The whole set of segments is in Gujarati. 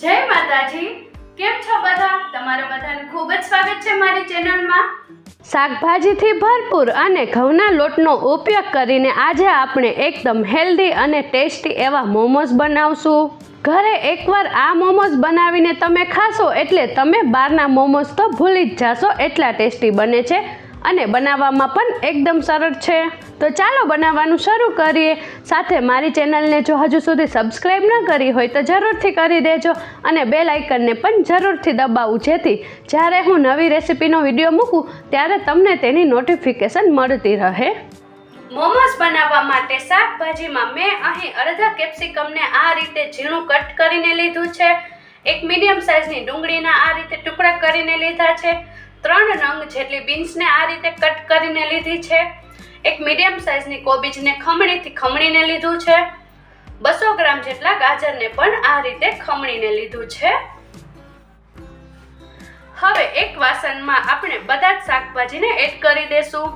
જય માતાજી. કેમ છો બધા? તમારા બધાનું ખૂબ જ સ્વાગત છે મારી ચેનલમાં. શાકભાજીથી ભરપૂર અને ઘઉંના લોટનો ઉપયોગ કરીને આજે આપણે એકદમ હેલ્ધી અને ટેસ્ટી એવા મોમોઝ બનાવશું. ઘરે એકવાર આ મોમોઝ બનાવીને તમે ખાશો એટલે તમે બહારના મોમોઝ તો ભૂલી જ જાશો. એટલા ટેસ્ટી બને છે. અને બનાવવામાં પણ એકદમ સરળ છે. તો ચાલો બનાવવાનું શરૂ કરીએ. સાથે મારી ચેનલને જો હજુ સુધી સબસ્ક્રાઈબ ન કરી હોય તો જરૂરથી કરી દેજો અને બેલ આઇકનને પણ જરૂરથી દબાવું. જેથી જ્યારે હું નવી રેસિપીનો વીડિયો મૂકું, ત્યારે તમને તેની નોટિફિકેશન મળતી રહે. મોમોસ બનાવવા માટે શાકભાજીમાં મેં અહીં અડધા કેપ્સિકમને આ રીતે ઝીણું કટ કરીને લીધું છે. એક મીડિયમ સાઇઝની ડુંગળીના આ રીતે ટુકડા કરીને લીધા છે. ત્રણ નંગ જેટલી બીન્સને આ રીતે કટ કરીને લીધી છે. એક મીડિયમ સાઇઝની કોબીજને ખમણીથી ખમણીને લીધું છે. બસો ગ્રામ જેટલા ગાજરને પણ આ રીતે ખમણીને લીધું છે. હવે એક વાસણમાં આપણે બધા જ શાકભાજીને એડ કરી દેશું.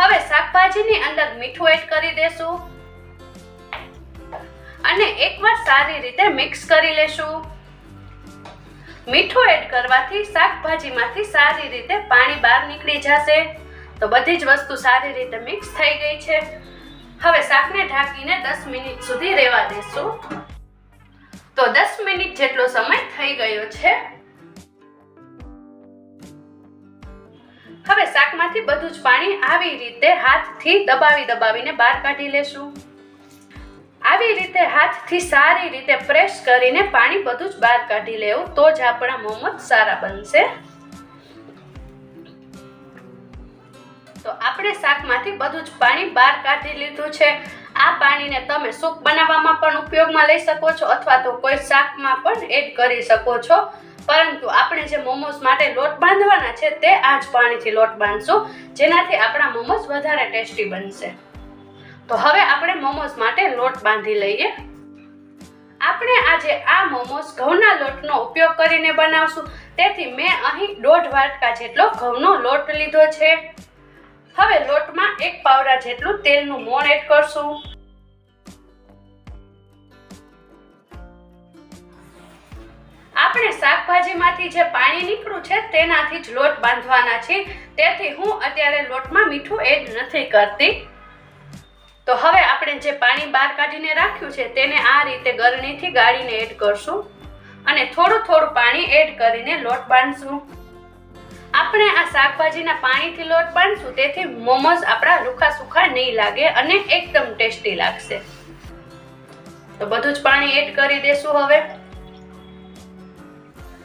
હવે શાકભાજીની અંદર મીઠું એડ કરી દેશું. અને એકવાર સારી રીતે મિક્સ કરી લેશું. મીઠું એડ કરવાથી શાકભાજીમાંથી સારી રીતે પાણી બહાર નીકળી જશે. તો બધી જ વસ્તુ સારી રીતે મિક્સ થઈ ગઈ છે. હવે શાકને ઢાંકીને 10 મિનિટ સુધી રહેવા દેશું. તો 10 મિનિટ જેટલો સમય થઈ ગયો છે. હવે શાકમાંથી બધું જ પાણી આવી રીતે હાથથી દબાવી દબાવીને બહાર કાઢી લેશું. આવી રીતે હાથથી સારી રીતે પ્રેસ કરીને પાણી બધું જ બહાર કાઢી લેવું, તો જ આપણા મોમોસ સારા બનશે. તો આપણે શાકમાંથી બધું જ પાણી બહાર કાઢી લીધું છે. આ પાણીને તમે સૂપ બનાવવામાં પણ ઉપયોગમાં લઈ શકો છો અથવા તો કોઈ શાકમાં પણ એડ કરી શકો છો. પરંતુ આપણે જે મોમોસ માટે લોટ બાંધવાના છે તે આ જ પાણીથી લોટ બાંધશું, જેનાથી આપણા મોમોસ વધારે ટેસ્ટી બનશે. તો હવે આપણે મોમોસ માટે લોટ બાંધી લઈએ. આપણે આજે આ મોમોસ ઘઉંના લોટનો ઉપયોગ કરીને બનાવશું. તેથી મેં અહીં દોઢ વાટકા જેટલો ઘઉંનો લોટ લીધો છે. હવે લોટમાં એક પાવડા જેટલું તેલનું મોણ એડ કરશું. આપણે શાકભાજીમાંથી જે પાણી નીકળ્યું છે તેનાથી જ લોટ બાંધવાના છે તેથી હું અત્યારે લોટમાં મીઠું એડ નથી કરતી. તો હવે આપણે જે પાણી બહાર કાઢીને રાખ્યું છે તેને આ રીતે ગરણીથી ગાળીને એડ કરશું અને થોડું થોડું પાણી એડ કરીને લોટ બાંધશું. આપણે આ શાકભાજીના પાણીથી લોટ બાંધશું, તેથી મોમોઝ આપણા રૂખા સુખા નહીં લાગે અને એકદમ ટેસ્ટી લાગશે. તો બધું જ પાણી એડ કરી દેશું હવે.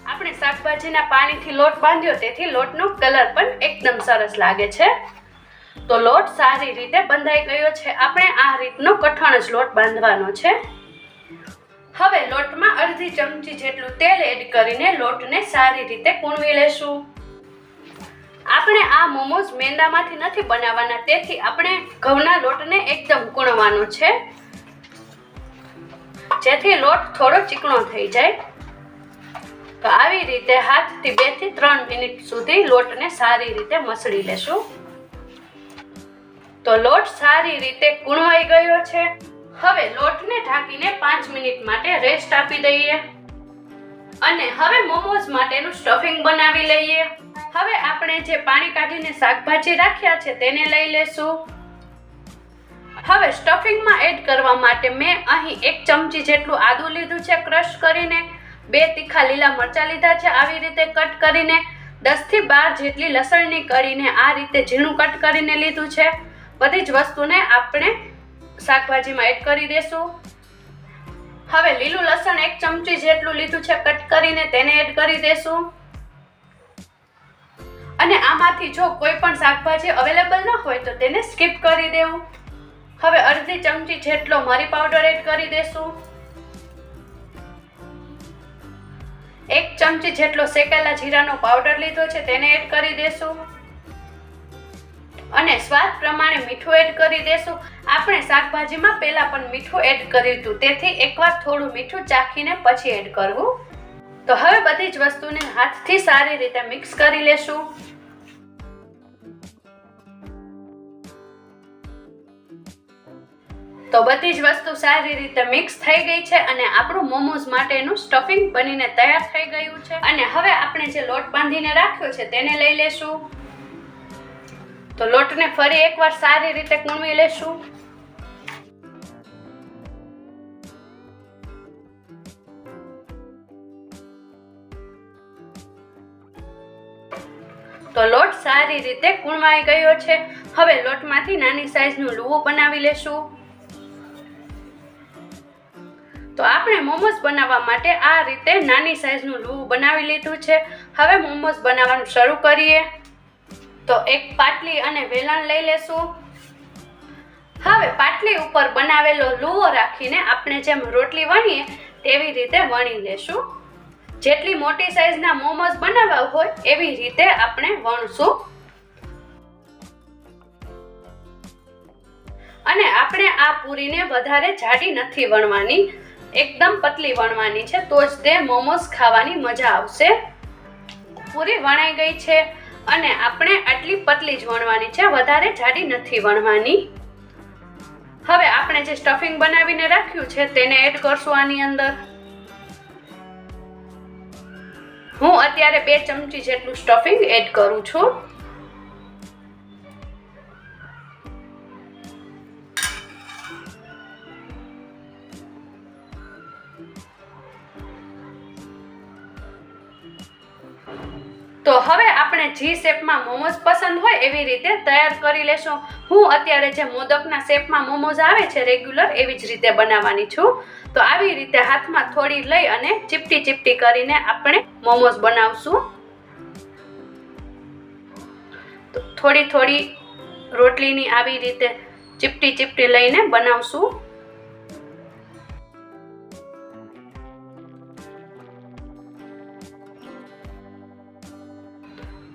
આપણે શાકભાજીના પાણીથી લોટ બાંધ્યો, તેથી લોટનો કલર પણ એકદમ સરસ લાગે છે. તો લોટ સારી રીતે બંધાઈ ગયો છે. આપણે આ રીતનો કઠણ જ લોટ બાંધવાનો છે. હવે લોટમાં અડધી ચમચી જેટલું તેલ એડ કરીને લોટને સારી રીતે કૂણવી લેશું. આપણે આ મોમોઝ મેંદામાંથી નથી બનાવવાના, તેથી આપણે ઘઉંના લોટને એકદમ કૂણવાનો છે. જેથી લોટ થોડો ચીકણો થઈ જાય. તો આવી રીતે હાથથી બેથી ત્રણ મિનિટ સુધી લોટને સારી રીતે મસળી લેશું. તો લોટ સારી રીતે કૂણવાઈ ગયો છે. હવે લોટને ઢાંકીને પાંચ મિનિટ માટે રેસ્ટ આપી દઈએ. અને હવે મોમોઝ માટેનું સ્ટફિંગ બનાવી લઈએ. હવે આપણે જે પાણી કાઢીને શાકભાજી રાખ્યા છે તેને લઈ લેશું. હવે સ્ટફિંગમાં એડ કરવા માટે મેં અહીં એક ચમચી જેટલું આદું લીધું છે ક્રશ કરીને. બે તીખા લીલા મરચાં લીધા છે આવી રીતે કટ કરીને. દસથી બાર જેટલી લસણની કરીને આ રીતે ઝીણું કટ કરીને લીધું છે. બધી જ વસ્તુને આપણે શાકભાજીમાં એડ કરી દેશું. હવે લીલું લસણ એક ચમચી જેટલું લીધું છે કટ કરીને તેને એડ કરી દેશું. અને આમાંથી જો કોઈ પણ શાકભાજી અવેલેબલ ન હોય તો તેને સ્કીપ કરી દેવું. હવે અડધી ચમચી જેટલો મરી પાવડર એડ કરી દેશું. એક ચમચી જેટલો શેકેલા જીરાનો પાવડર લીધો છે, તેને એડ કરી દેશું. અને સ્વાદ પ્રમાણે મીઠું એડ કરી દેશું. આપણે શાકભાજીમાં પહેલાં પણ મીઠું એડ કર્યું હતું. તેથી એકવાર થોડું મીઠું ચાખીને પછી એડ કરવું. તો હવે બધી જ વસ્તુને હાથથી સારી રીતે મિક્સ કરી લેશું. તો બધી જ વસ્તુ સારી રીતે મિક્સ થઈ ગઈ છે અને આપણું મોમોઝ માટેનું સ્ટફિંગ બનીને તૈયાર થઈ ગયું છે. અને હવે આપણે જે લોટ બાંધીને રાખ્યો છે તેને લઈ લેશું. તો લોટને ફરી એકવાર સારી રીતે કૂણવી લેશું. તો લોટ સારી રીતે કૂણવાઈ ગયો છે. હવે લોટમાંથી નાની સાઈઝનું લૂવું બનાવી લેશું. તો આપણે મોમોસ બનાવવા માટે આ રીતે નાની સાઈઝનું લુવું બનાવી લીધું છે. હવે મોમોસ બનાવવાનું શરૂ કરીએ. તો એક પાટલી અને વેલણ લઈ લેશું. હવે પાટલી ઉપર બનાવેલો લુવો રાખીને આપણે જેમ રોટલી વણીએ તેવી રીતે વણી લેશું. જેટલી મોટી સાઈઝના મોમોઝ બનાવવા હોય એવી રીતે આપણે વણશું. અને આપણે આ પૂરીને વધારે જાડી નથી વણવાની, એકદમ પતલી વણવાની છે, તો જ તે મોમોસ ખાવાની મજા આવશે. પૂરી વણાઈ ગઈ છે. અને આપણે આટલી પતલી જ વણવાની છે, વધારે જાડી નથી વણવાની. હવે આપણે જે સ્ટફિંગ બનાવીને રાખ્યું છે, તેને એડ કરશું આની અંદર. હું અત્યારે બે ચમચી જેટલું સ્ટફિંગ એડ કરું છું. તો હવે આપણે જી શેપમાં મોમોઝ પસંદ હોય એવી રીતે તૈયાર કરી લેશું. હું અત્યારે જે મોદકના શેપમાં મોમોઝ આવે છે રેગ્યુલર એવી જ રીતે બનાવવાની છું. તો આવી રીતે હાથમાં થોડી લઈ અને ચીપટી ચીપટી કરીને આપણે મોમોઝ બનાવશું. થોડી થોડી રોટલીની આવી રીતે ચીપટી ચીપટી લઈને બનાવશું.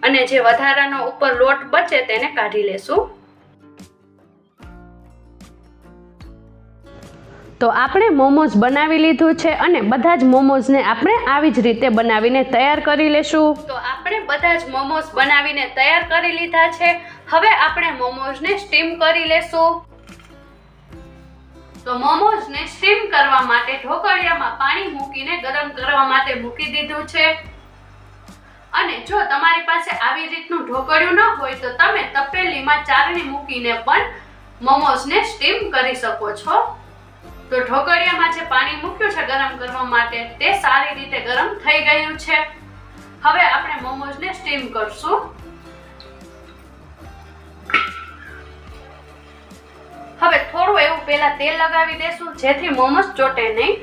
અને જે વધારાનો ઉપર લોટ બચે તેને કાઢી લેશું. તો આપણે મોમોઝ બનાવી લીધું છે અને બધા જ મોમોઝને આપણે આવી જ રીતે બનાવીને તૈયાર કરી લેશું. તો આપણે બધા જ મોમોઝ બનાવીને તૈયાર કરી લીધા છે. હવે આપણે મોમોઝને સ્ટીમ કરી લેશું. તો મોમોઝને સ્ટીમ કરવા માટે ઢોકળિયામાં પાણી મૂકીને ગરમ કરવા માટે મૂકી દીધું છે. અને જો તમારી પાસે આવી રીતનું ઢોકળિયું ન હોય તો તમે તપેલીમાં ચારણી મૂકીને પણ મોમોઝને સ્ટીમ કરી શકો છો. તો ઢોકળિયામાં જે પાણી મૂક્યું છે ગરમ કરવા માટે તે સારી રીતે ગરમ થઈ ગયું છે. હવે આપણે મોમોઝને સ્ટીમ કરશું. હવે થોડું એવું પહેલા તેલ લગાવી દેશું જેથી મોમોઝ ચોટે નહીં.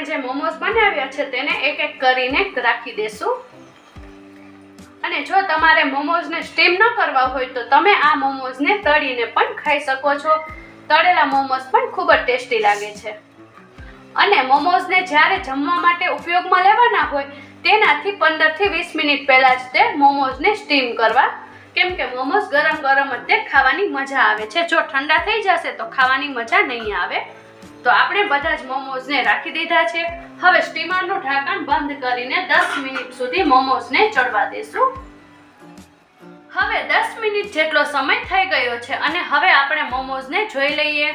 આપણે જે મોમોઝ બનાવ્યા છે તેને એક એક કરીને રાખી દેશું. અને જો તમારે મોમોઝને સ્ટીમ ન કરવા હોય તો તમે આ મોમોઝને તળીને પણ ખાઈ શકો છો. તળેલા મોમોઝ પણ ખૂબ જ ટેસ્ટી લાગે છે. અને મોમોઝને જ્યારે જમવા માટે ઉપયોગમાં લેવાના હોય, તેનાથી પંદરથી વીસ મિનિટ પહેલાં જ તે મોમોઝને સ્ટીમ કરવા. કેમ કે મોમોઝ ગરમ ગરમ જ તે ખાવાની મજા આવે છે. જો ઠંડા થઈ જશે તો ખાવાની મજા નહીં આવે. તો આપણે બધા જ મોમોઝને રાખી દીધા છે. હવે સ્ટીમરનું ઢાંકણ બંધ કરીને દસ મિનિટ સુધી મોમોઝને ચડવા દેશું. હવે દસ મિનિટ જેટલો સમય થઈ ગયો છે અને હવે આપણે મોમોઝને જોઈ લઈએ.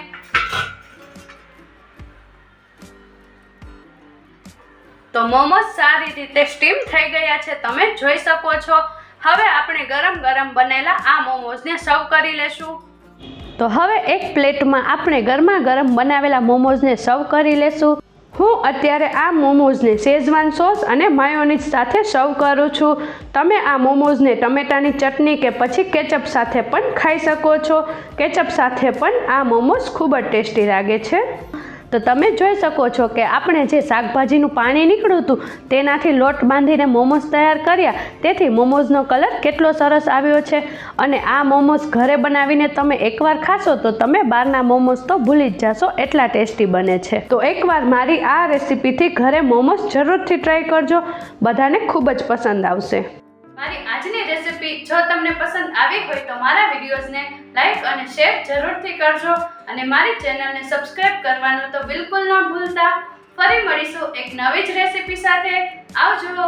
તો મોમોઝ સારી રીતે સ્ટીમ થઈ ગયા છે. તમે જોઈ શકો છો. હવે આપણે ગરમ ગરમ બનેલા આ મોમોઝને સર્વ કરી લેશું. તો હવે એક પ્લેટમાં આપણે ગરમા ગરમ બનાવેલા મોમોઝને સર્વ કરી લેશું. હું અત્યારે આ મોમોઝને શેઝવાન સોસ અને માયોનીઝ સાથે સર્વ કરું છું. તમે આ મોમોઝને ટમેટાની ચટણી કે પછી કેચઅપ સાથે પણ ખાઈ શકો છો. કેચઅપ સાથે પણ આ મોમોઝ ખૂબ જ ટેસ્ટી લાગે છે. તો તમે જોઈ શકો છો કે આપણે જે શાકભાજીનું પાણી નીકળ્યું હતું, તેનાથી લોટ બાંધીને મોમોઝ તૈયાર કર્યા. તેથી મોમોઝનો કલર કેટલો સરસ આવ્યો છે. અને આ મોમોઝ ઘરે બનાવીને તમે એકવાર ખાશો તો તમે બહારના મોમોઝ તો ભૂલી જ જાશો, એટલા ટેસ્ટી બને છે. તો એકવાર મારી આ રેસીપીથી ઘરે મોમોઝ જરૂરથી ટ્રાય કરજો. બધાને ખૂબ જ પસંદ આવશે. મારી આજની રેસીપી જો તમને પસંદ આવી હોય તો મારા વિડીયોઝને લાઈક અને શેર જરૂરથી કરજો. અને મારી ચેનલને સબસ્ક્રાઇબ કરવાનું તો બિલકુલ ન ભૂલતા. ફરી મળીશું એક નવી જ રેસિપી સાથે. આવજો.